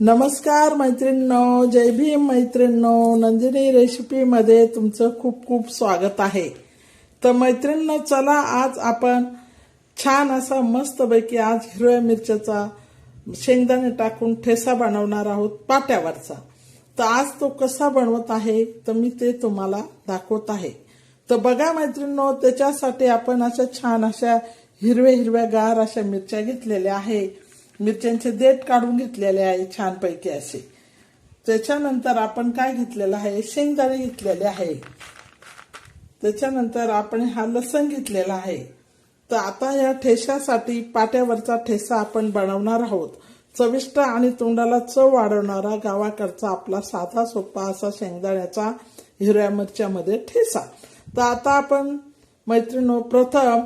नमस्कार मैत्रिणींनो जय भीम मैत्रिणींनो नंदिनी रेसिपीमध्ये तुमचं खूप खूप स्वागत आहे. तर मैत्रिणींनो चला आज आपण छान असा मस्तपैकी आज हिरव्या मिरच्याचा शेंगदाणे टाकून ठेसा बनवणार आहोत पाट्यावरचा. तर आज तो कसा बनवत आहे तर मी ते तुम्हाला दाखवत आहे. तर बघा मैत्रिणींनो त्याच्यासाठी आपण अशा छान अशा हिरव्या हिरव्या गार अशा मिरच्या घेतलेल्या आहे. मिरच्यांचे देठ काढून घेतलेले आहे छानपैकी असे. त्याच्यानंतर आपण काय घेतलेलं आहे? शेंगदाणे घेतलेले आहे. त्याच्यानंतर आपण हा लसण घेतलेला आहे. तर आता या ठेशासाठी पाट्यावरचा ठेसा आपण बनवणार आहोत. चविष्ट आणि तोंडाला चव वाढवणारा गावाकडचा आपला साधा सोपा असा शेंगदाण्याचा हिरव्या मिरच्यामध्ये ठेसा. तर आता आपण मैत्रिणी प्रथम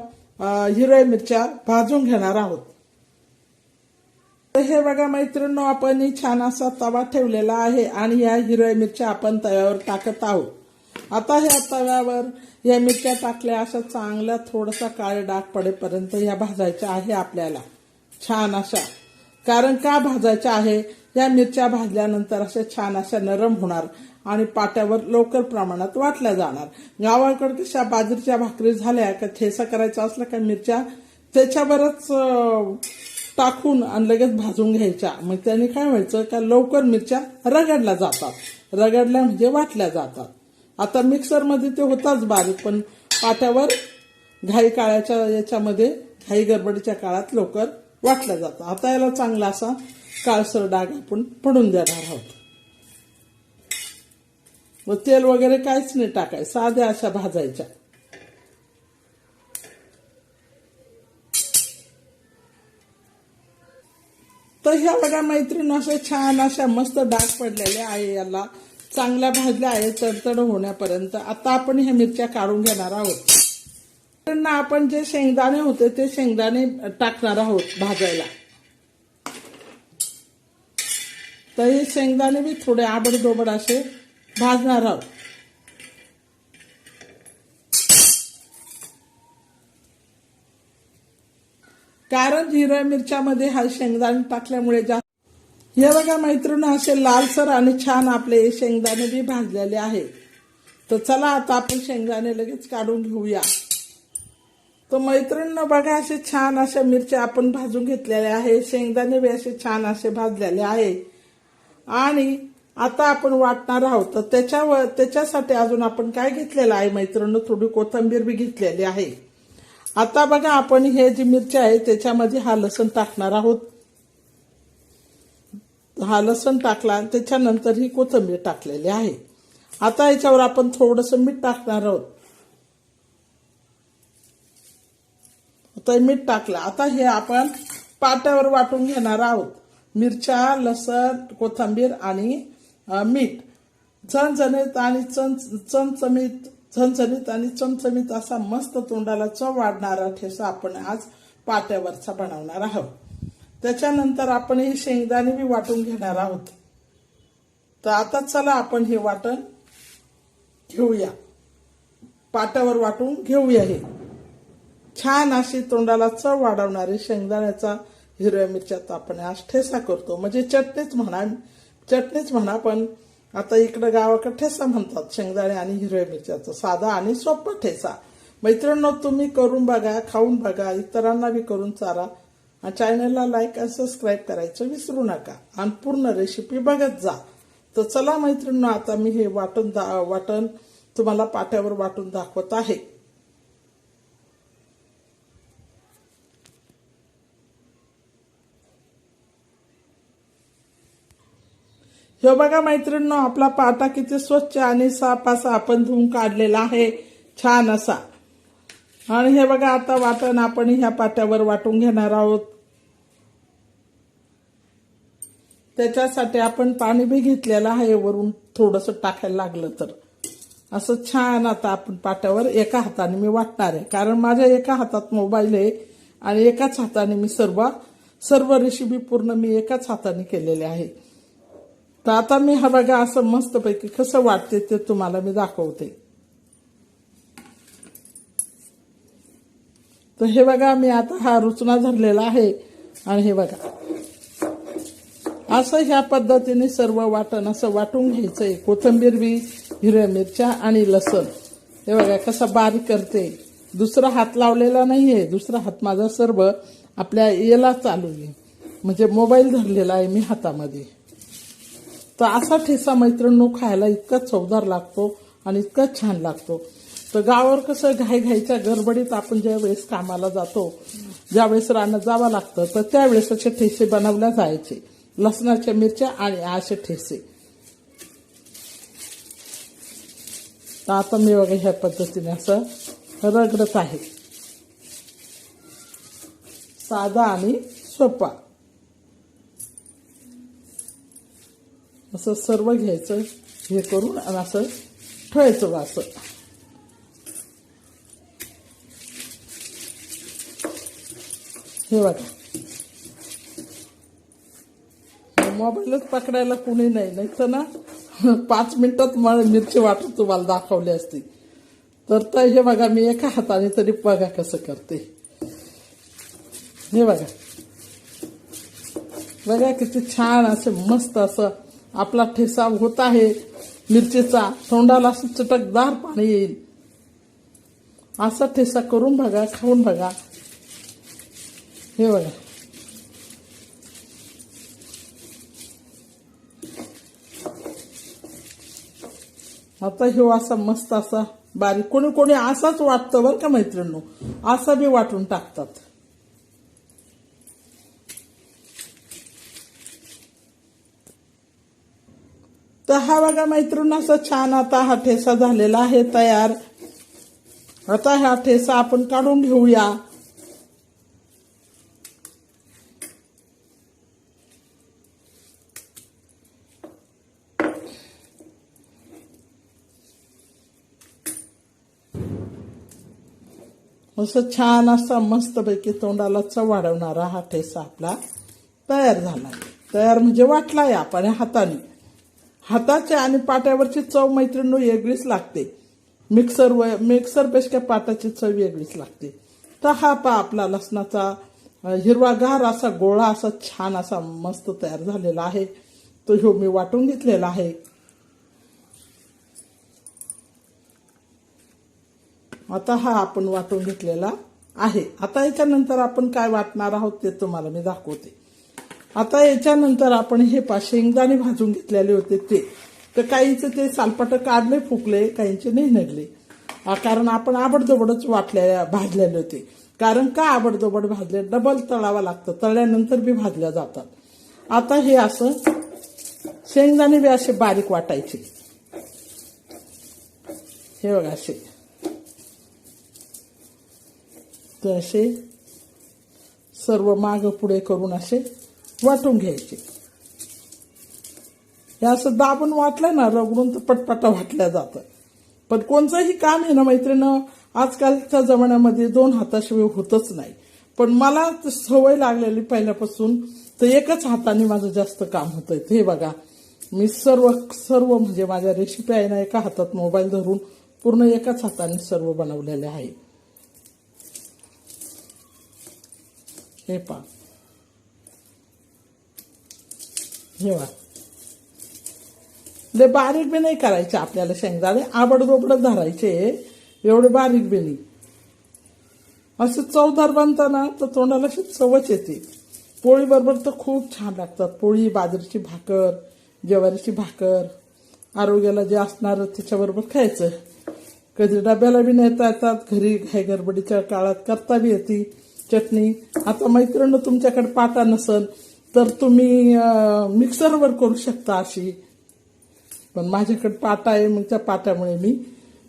हिरव्या मिरच्या भाजून घेणार आहोत. हे बघा मैत्रिणींनो आपण छान असा तवा ठेवलेला आहे आणि या हिरव्या मिरच्या आपण तव्यावर टाकत आहोत. आता ह्या तव्यावर या मिरच्या टाकल्या अशा चांगल्या थोडासा काळे डाग पडेपर्यंत या भाजायच्या आहे आपल्याला. छान अशा. कारण का भाजायच्या आहे? या मिरच्या भाजल्यानंतर अशा छान अशा नरम होणार आणि पाट्यावर लवकर प्रमाणात वाटल्या जाणार. गावाकडे कशा बाजरीच्या भाकरी झाल्या का ठेसा करायचा असला का मिरच्या त्याच्यावरच टाकून आणि लगेच भाजून घ्यायच्या. मग त्याने काय व्हायचं का लवकर मिरच्या रगडल्या जातात. रगडल्या म्हणजे वाटल्या जातात. आता मिक्सरमध्ये ते होताच बारीक पण पाट्यावर घाई काळाच्या याच्यामध्ये घाई गडबडीच्या काळात लवकर वाटल्या जातात. आता याला चांगला असा काळसर डाग आपण पडून देणार आहोत. व तेल वगैरे काहीच नाही टाकायचं. साध्या अशा भाजायच्या. तर ह्या बघा मैत्रीण अशा छान अशा मस्त डाग पडलेल्या आहे याला. चांगल्या भाजल्या आहे तडतड होण्यापर्यंत. आता आपण ह्या मिरच्या काढून घेणार आहोत. त्यांना आपण जे शेंगदाणे होते ते शेंगदाणे टाकणार आहोत भाजायला. तर हे शेंगदाणे बी थोडे आबडदोबड असे भाजणार आहोत. कारण हिरव्या मिरच्यामध्ये हा शेंगदाणे टाकल्यामुळे जास्त हे बघा मैत्रिणी असे लालसर आणि छान आपले शेंगदाणे बी भाजलेले आहे तर चला आता आपण शेंगदाणे लगेच काढून घेऊया. तर मैत्रिणीनं बघा असे छान अशा मिरच्या आपण भाजून घेतलेल्या आहे शेंगदाणे बी असे छान असे भाजलेले आहे आणि आता आपण वाटणार आहोत तर त्याच्यावर त्याच्यासाठी अजून आपण काय घेतलेलं आहे मैत्रिणी? थोडी कोथंबीर बी घेतलेली आहे. आता बघा आपण हे जी मिरच्या आहे त्याच्यामध्ये हा लसण टाकणार आहोत. हा लसण टाकला आणि त्याच्यानंतर ही कोथिंबीर टाकलेली आहे. आता याच्यावर आपण थोडंसं मीठ टाकणार आहोत. आता मीठ टाकलं. आता हे आपण पाट्यावर वाटून घेणार आहोत. मिरच्या लसण कोथिंबीर आणि मीठ. झणझणीत आणि चम चमचमीत झणझणीत आणि चमचमीत असा मस्त तोंडाला चव वाढणारा ठेसा आपण आज पाट्यावरचा बनवणार आहोत. त्याच्यानंतर आपण हे शेंगदाणे बी वाटून घेणार आहोत. तर आता चला आपण हे वाटण घेऊया. पाट्यावर वाटून घेऊया हे. छान अशी तोंडाला चव वाढवणारी शेंगदाण्याचा हिरव्या मिरच्यात आपण आज ठेसा करतो. म्हणजे चटणीच म्हणा चटणीच म्हणा पण आता इकडं गावाकडे ठेसा म्हणतात शेंगदाणे आणि हिरव्या मिरच्याचा. साधा आणि सोपा ठेसा. मैत्रिणींनो तुम्ही करून बघा खाऊन बघा इतरांना बी करून चारा. आणि चॅनलला लाईक आणि सबस्क्राईब करायचं विसरू नका. आणि पूर्ण रेसिपी बघत जा. तर चला मैत्रिणींनो आता मी हे वाटण दा वाटण तुम्हाला पाट्यावर वाटून दाखवत आहे. हे बघा मैत्रिणींनो आपला पाटा किती स्वच्छ आणि साफ असा आपण धुवून काढलेला आहे. छान असा. आणि हे बघा आता वाटण आपण ह्या पाट्यावर वाटून घेणार आहोत. त्याच्यासाठी आपण पाणी बी घेतलेलं आहे वरून थोडंसं टाकायला लागलं तर. असं छान आता आपण पाट्यावर एका हाताने मी वाटणार आहे. कारण माझ्या एका हातात मोबाईल आहे आणि एकाच हाताने मी सर्व सर्व रेसिपी पूर्ण मी एकाच हाताने केलेले आहे. तर आता मी हा बघा असं मस्तपैकी कसं वाटते ते तुम्हाला मी दाखवते. तर हे बघा मी आता हा रुचना धरलेला आहे. आणि हे बघा. असं ह्या पद्धतीने सर्व वाटण असं वाटून घ्यायचंय कोथंबीर बी हिरव्या मिरच्या आणि लसण. हे बघा कसा बारीक करते. दुसरा हात लावलेला नाही आहे दुसरा हात माझा सर्व आपल्या याला चालू आहे. म्हणजे मोबाईल धरलेला आहे मी हातामध्ये. तर असा ठेसा मैत्रिणू खायला इतका चवदार लागतो आणि इतका छान लागतो. तर गावावर कसं घाई घाईच्या गडबडीत आपण ज्या वेळेस कामाला जातो ज्यावेळेस रानात जावं लागतं तर त्यावेळेस असे ठेसे बनवल्या जायचे. लसणाच्या मिरच्या आणि असे ठेसे. तर आता मी बघा ह्या पद्धतीने असं रगडत आहे. साधा आणि सोपा. असं सर्व घ्यायचं हे करून आणि असं ठेवायचं बा असं हे बघा. मोबाईलच पकडायला कुणी नाही. नाही तर ना पाच मिनिटात मला मिरची वाटून तुम्हाला दाखवली असती. तर तर हे बघा मी एका हाताने तरी बघा कसं करते. हे बघा. बघा किती छान असं मस्त असं आपला ठेसा होत आहे. मिरचीचा तोंडाला असं चटकदार पाणी येईल. असा ठेसा करून बघा खाऊन बघा. हे बघा. आता हे असा मस्त असा बारीक कोणी कोणी असाच वाटतं बरं का मैत्रिणी असा बी वाटून टाकतात. तर हा बघा मैत्रीण असं छान आता हा ठेसा झालेला आहे तयार. आता हा ठेसा आपण काढून घेऊया. असं छान असा मस्तपैकी तोंडाला चव वाढवणारा हा ठेसा आपला तयार झाला तयार म्हणजे वाटलाय आपण हाताने. हाताच्या आणि पाट्यावरची चव मैत्रिणी वेगळीच लागते. मिक्सर व मिक्सरपेक्षा पाटाची चव वेगळीच लागते. तर हा पा आपला लसणाचा हिरवागार असा गोळा असा छान असा मस्त तयार झालेला आहे. तो ह्यो मी वाटून घेतलेला आहे. आता हा आपण वाटून घेतलेला आहे. आता याच्यानंतर आपण काय वाटणार आहोत ते तुम्हाला मी दाखवते. आता याच्यानंतर आपण हे पा शेंगदाणे भाजून घेतलेले होते ते. तर काहींचे ते सालपाट काढले फुकले काहींचे नाही नडले कारण आपण आबडदोबडच वाटल्या भाजलेले होते. कारण का आबडदोबड भाजले? डबल तळावं लागतं. तळल्यानंतर बी भाजल्या जातात. आता हे असं शेंगदाणे बी असे बारीक वाटायचे. हे बघा असे. तर असे सर्व माग पुढे करून असे वाटून घ्यायचे. हे असं दाबून वाटलं ना रगडून तर पटपटा वाटल्या जातं. पण कोणचंही काम आहे ना मैत्रिणं आजकालच्या जमान्यामध्ये दोन हाताशिवाय होतच नाही. पण मला सवय लागलेली पहिल्यापासून तर एकच हाताने माझं जास्त काम होतंय. हे बघा मी सर्व सर्व म्हणजे माझ्या रेसिपी आहे ना एका हातात मोबाईल धरून पूर्ण एकाच हाताने सर्व बनवलेले आहे. हे पा हे वा लय बारीक बी नाही करायचे आपल्याला शेंगदाणे. आबडदोबड धरायचे. एवढे बारीक बी नाही. असं चवदार बनताना तर तोंडाला अशी चवच येते. पोळीबरोबर तर खूप छान लागतात. पोळी बाजरीची भाकर ज्वारीची भाकर. आरोग्याला जे असणार त्याच्याबरोबर खायचं. कधी डब्याला बी नेता येतात घरी घाई गडबडीच्या काळात करता बी येते. चटणी. आता मैत्रिणी तुमच्याकडे पाटा नसल तर तुम्ही मिक्सरवर करू शकता अशी. पण माझ्याकडे पाटा आहे मग त्या पाट्यामुळे मी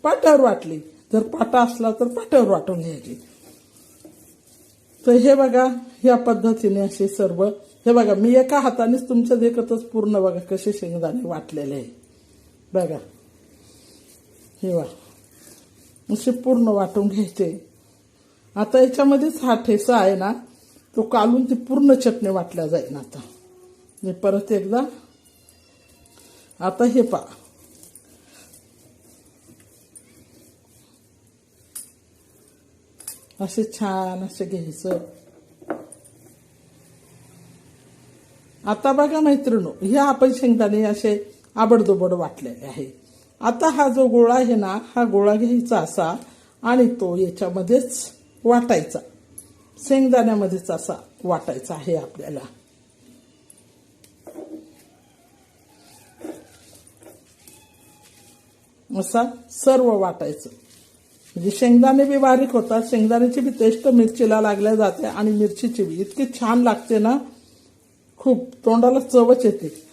पाट्यावर वाटली. जर पाटा असला तर पाट्यावर वाटून घ्यायची. तर हे बघा या पद्धतीने असे सर्व हे बघा मी एका हातानेच तुमच्या देखतच पूर्ण बघा कसे शेंगदाणे वाटलेले आहे. बघा. हे वा असे पूर्ण वाटून घ्यायचे. आता याच्यामध्येच हा ठेसा आहे ना तो कालून ती पूर्ण चटणी वाटल्या जाईल आता. मी परत एकदा आता हे पा असे छान असे घ्यायचं. आता बघा मैत्रिणू हे आपण शेंगदाणे असे आबडदोबड वाटलेले आहे. आता हा जो गोळा आहे ना हा गोळा घ्यायचा असा आणि तो याच्यामध्येच वाटायचा. शेंगदाण्यामध्येच असा वाटायचा आहे आपल्याला. असा सर्व वाटायचं. म्हणजे शेंगदाणे बी बारीक होतात शेंगदाण्याची बी टेस्ट मिरचीला लागल्या जाते आणि मिरचीची बी. इतकी छान लागते ना खूप तोंडाला चवच येते.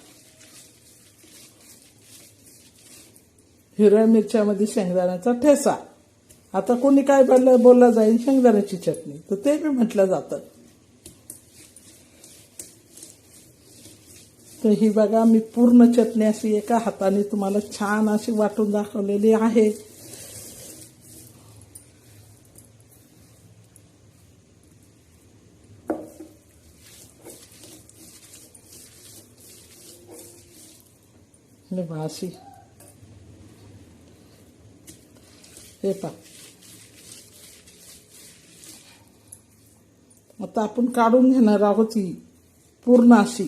हिरव्या मिरच्यामध्ये शेंगदाण्याचा ठेसा. आता कोणी काय बोललं बोललं जाईल शेंगदाण्याची चटणी. तर ते बी म्हटलं जातं. तर ही बघा मी पूर्ण चटणी अशी एका हाताने तुम्हाला छान अशी वाटून दाखवलेली आहे. अशी. हे पा आता आपण काढून घेणार आहोत ही पूर्ण अशी.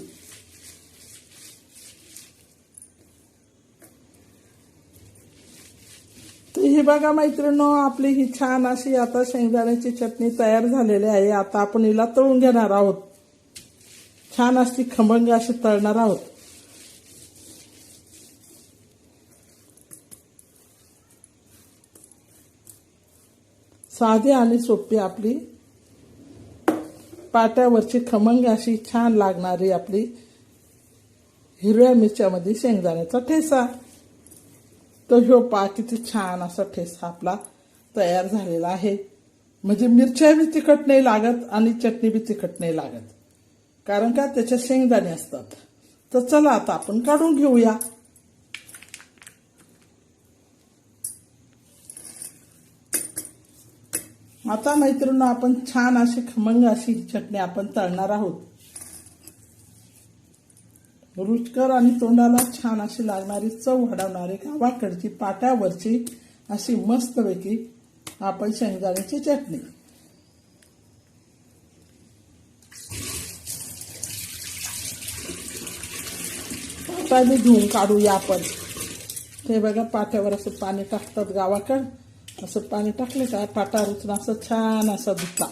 हे ही बघा मैत्रिणी आपली ही छान अशी आता शेंगदाण्याची चटणी तयार झालेली आहे. आता आपण हिला तळून घेणार आहोत. छान अशी खमंग अशी तळणार आहोत. साधी आणि सोपी आपली पाट्यावरची खमंग अशी छान लागणारी आपली हिरव्या मिरच्यामध्ये शेंगदाण्याचा ठेसा. तर ह्यो पा किती छान असा ठेसा आपला तयार झालेला आहे. म्हणजे मिरच्या बी तिखट नाही लागत आणि चटणी बी तिखट नाही लागत. कारण का? त्याच्यात शेंगदाणे असतात. तर चला आता आपण काढून घेऊया. आता मैत्रिणी आपण छान अशी खमंग अशी चटणी आपण तळणार आहोत. रुचकर आणि तोंडाला छान अशी लागणारी चव वाढवणारी गावाकडची पाट्यावरची अशी मस्तपैकी आपण शेंगदाण्याची चटणी. पाट्याने धुवून काढूया आपण. ते बघा पाट्यावर असं पाणी टाकतात गावाकड. असं पाणी टाकलं का पाटा रुचून असं छान असा धुता.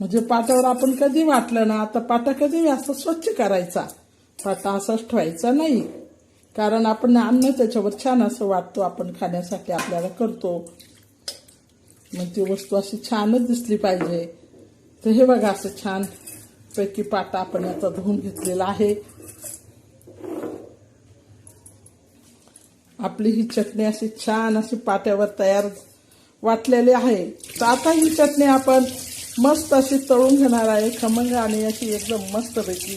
म्हणजे पाट्यावर आपण कधी वाटलं ना तर पाटा कधी असं स्वच्छ करायचा? पाटा असाच ठेवायचा नाही. कारण आपण अन्न त्याच्यावर छान असं वाटतो आपण खाण्यासाठी आपल्याला करतो. मग ती वस्तू अशी छानच दिसली पाहिजे. तर हे बघा असं छान पैकी पाटा आपण याचा धुवून घेतलेला आहे. आपली ही चटणी अशी छान अशी पाट्यावर तयार वाटलेली आहे. तर आता ही चटणी आपण मस्त अशी तळून घेणार आहे. खमंग आणि अशी एकदम मस्तपैकी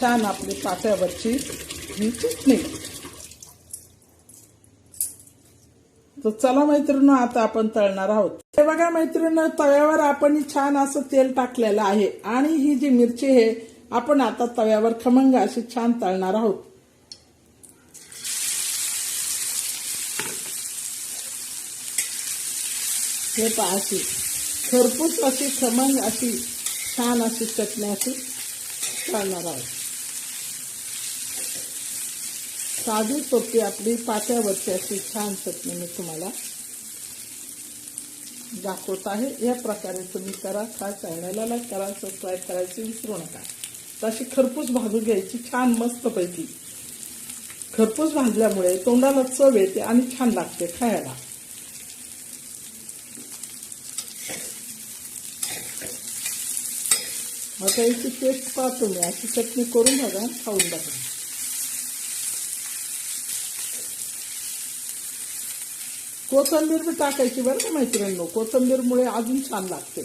छान आपली पाट्यावरची ही चटणी. तर चला मैत्रिणी आता आपण तळणार आहोत. हे बघा मैत्रिणी तव्यावर आपण छान असं तेल टाकलेलं आहे. आणि ही जी मिरची आहे आपण आता तव्यावर खमंग अशी छान तळणार आहोत. हे पाहाशी अशी. खरपूस अशी खमंग अशी छान अशी चटणी अशी चालणार आहोत. साधी सोपी आपली पाट्यावरची अशी छान चटणी मी तुम्हाला दाखवत आहे. या प्रकारे तुम्ही करा खा चॅनलला लाईक करा सबस्क्राईब करायची विसरू नका. तशी खरपूस भाजून घ्यायची छान मस्तपैकी. खरपूस भाजल्यामुळे तोंडाला चव येते आणि छान लागते खायला. आता याची टेस्ट पाहतो मी. अशी चटणी करून बघा खाऊन बघा. कोथंबीर बी टाकायची बरं का मैत्रिणींनो? कोथंबीरमुळे अजून छान लागते.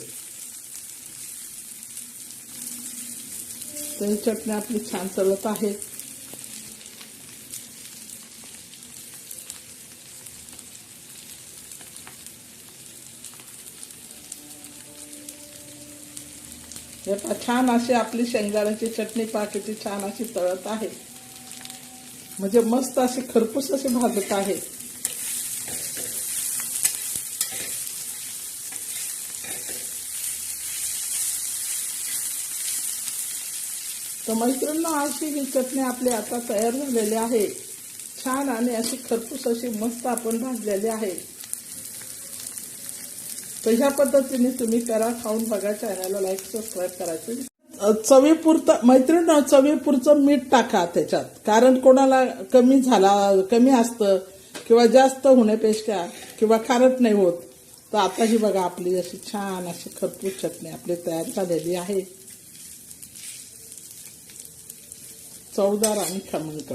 तर ही चटणी आपली छान चलत आहे. हे छान अशी आपली शेंगदाण्याची चटणी पाकीची छान अशी तळत आहे. म्हणजे मस्त अशी खरपूस अशी भाजत आहे. तर मैत्रिणी अशी ही चटणी आपली आता तयार झालेली आहे. छान आणि अशी खरपूस अशी मस्त आपण भाजलेली आहे. तर ह्या पद्धतीने तुम्ही करा खाऊन बघा चॅनलला लाईक सबस्क्राईब करायचं चवीपुरतं मैत्रीण चवीपुरचं मीठ टाका त्याच्यात. कारण कोणाला कमी झाला कमी असतं किंवा जास्त होण्यापेक्षा किंवा खारट नाही होत तर आता ही बघा आपली अशी छान अशी खरपूस चटणी आपली तयार झालेली आहे. चवदार आणि खमंग.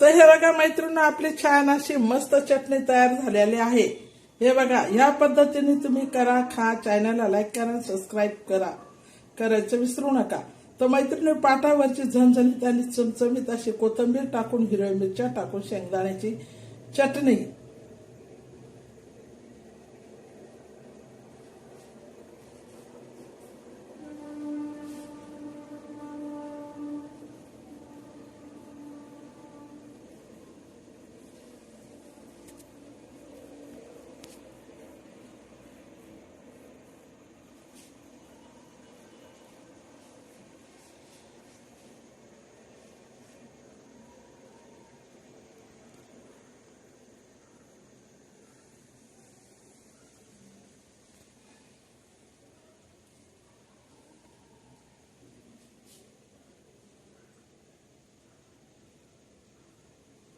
तर हे बघा मैत्रिणी आपली छान अशी मस्त चटणी तयार झालेली आहे. हे बघा ह्या पद्धतीने तुम्ही करा खा चॅनलला लाईक करा सबस्क्राईब करा. करायचं विसरू नका. तर मैत्रिणी पाटावरची झणझणीत आणि चमचमीत अशी कोथिंबीर टाकून हिरव्या मिरच्या टाकून शेंगदाण्याची चटणी